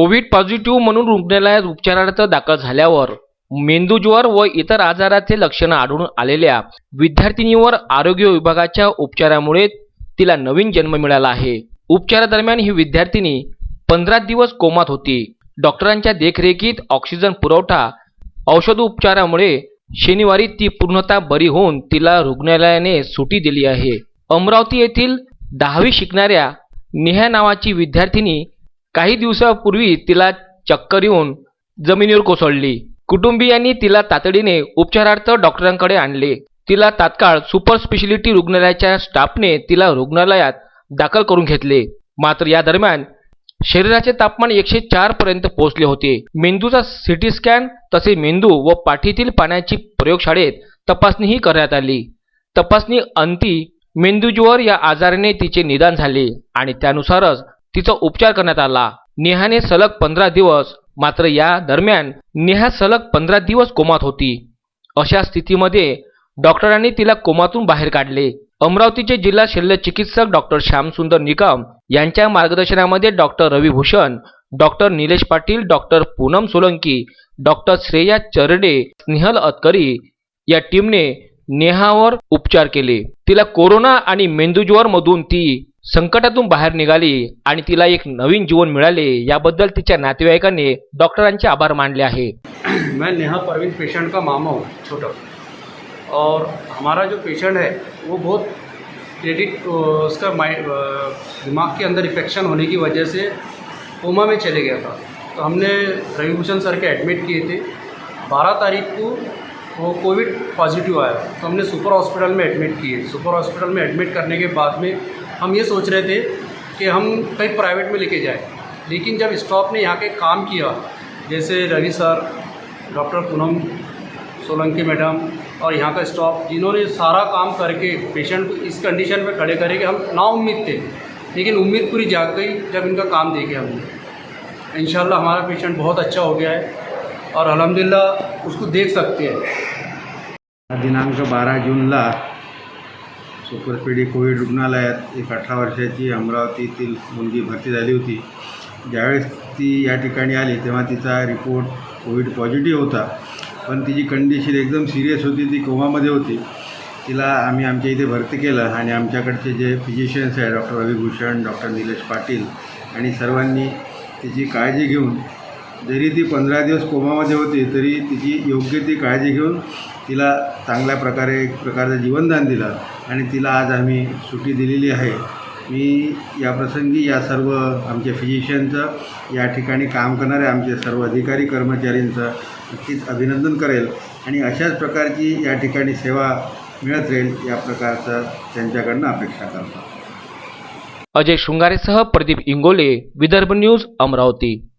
Covid positive म्हणून रुग्णालयात उपचारार्थ दाखल झाल्यावर मेंदूज्वर व इतर आजाराचे लक्षणं आढळून आलेल्या विद्यार्थिनीवर आरोग्य विभागाच्या उपचारामुळे तिला नवीन जन्म मिळाला आहे. उपचारादरम्यान ही विद्यार्थिनी पंधरा दिवस कोमात होती. डॉक्टरांच्या देखरेखीत ऑक्सिजन पुरवठा औषधोपचारामुळे शनिवारी ती पूर्णतः बरी होऊन तिला रुग्णालयाने सुटी दिली आहे. अमरावती येथील दहावी शिकणाऱ्या नेहा नावाची विद्यार्थिनी काही दिवसापूर्वी तिला चक्कर येऊन जमिनीवर कोसळली. कुटुंबियांनी तिला तातडीने उपचारार्थ डॉक्टरांकडे आणले. तिला तात्काळ सुपर स्पेशलिटी रुग्णालयाच्या स्टाफने तिला रुग्णालयात दाखल करून घेतले. मात्र या दरम्यान शरीराचे तापमान एकशे चार पर्यंत पोहोचले होते. मेंदूचा सिटी स्कॅन तसे मेंदू व पाठीतील पाण्याची प्रयोगशाळेत तपासणीही करण्यात आली. तपासणी अंती मेंदूज्वर या आजाराने तिचे निदान झाले आणि त्यानुसारच तिचा उपचार करण्यात आला. नेहाने सलग पंधरा दिवस मात्र या दरम्यान नेहा सलग पंधरा दिवस कोमात होती. अशा स्थितीमध्ये डॉक्टरांनी तिला कोमातून बाहेर काढले. अमरावतीचे जिल्हा शल्य चिकित्सक डॉक्टर श्यामसुंदर निकम यांच्या मार्गदर्शनामध्ये doctor Ravi Bhushan doctor Nilesh Patil doctor Poonam Solanki doctor Shreya Charde Snehal Atkari या टीमने नेहावर उपचार केले. तिला कोरोना आणि मेंदूज्वर मधून ती संकटातून बाहेर निघाली आणि तिला एक नवीन जीवन मिळाले याबद्दल तिच्या नातेवाईकाने डॉक्टरांचे आभार मानले आहे. मैं नेहा परवीन पेशेंट का मामा हूँ छोटा। और हमारा जो पेशेंट है वो बहुत क्रेडिट उसका माइंड दिमाग के अंदर इन्फेक्शन होने की वजह से कोमा में चले गया था। तो हमने रविभूषण सर के एडमिट किए थे। बारह तारीख को वो कोविड पॉजिटिव आया। तो हमने सुपर हॉस्पिटल में एडमिट किए। सुपर हॉस्पिटल में एडमिट करने के बाद में हम ये सोच रहे थे कि हम कहीं प्राइवेट में लेके जाए। लेकिन जब स्टाफ ने यहाँ के काम किया, जैसे Ravi sir doctor Poonam Solanki madam और यहाँ का स्टाफ जिन्होंने सारा काम करके पेशेंट को इस कंडीशन में खड़े करे कि हम नाउम्मीद थे। लेकिन उम्मीद पूरी जाग गई जब इनका काम देखे हमने। इन हमारा पेशेंट बहुत अच्छा हो गया है और अल्हम्दुलिल्लाह उसको देख सकते हैं। दिनांक बारा जूनला सुपरस्पेडी कोविड रुग्णालयात एक अठरा वर्षाची अमरावतीतील मुलगी भरती झाली होती. ज्यावेळेस ती या ठिकाणी आली तेव्हा तिचा रिपोर्ट कोविड पॉझिटिव्ह होता. पण तिची कंडिशन एकदम सिरियस होती ती कोमामध्ये होती. तिला आम्ही आमच्या इथे भरती केलं आणि आमच्याकडचे जे फिजिशियन्स आहे डॉक्टर रविभूषण डॉक्टर निलेश पाटील आणि सर्वांनी तिची काळजी घेऊन जरी ती पंधरा दिवस कोमामध्ये होती तरी तिची योग्य ती काळजी घेऊन तिला चांगल्या प्रकारे एक प्रकारचं जीवनदान दिलं आणि तिला आज आम्ही सुट्टी दिलेली आहे. मी या प्रसंगी या सर्व आमच्या फिजिशियनचं या ठिकाणी काम करणारे आमचे सर्व अधिकारी कर्मचाऱ्यांचं नक्कीच अभिनंदन करेल आणि अशाच प्रकारची या ठिकाणी सेवा मिळत राहील या प्रकारचं त्यांच्याकडनं अपेक्षा करतो. अजय शृंगारेसह प्रदीप इंगोले विदर्भ न्यूज अमरावती.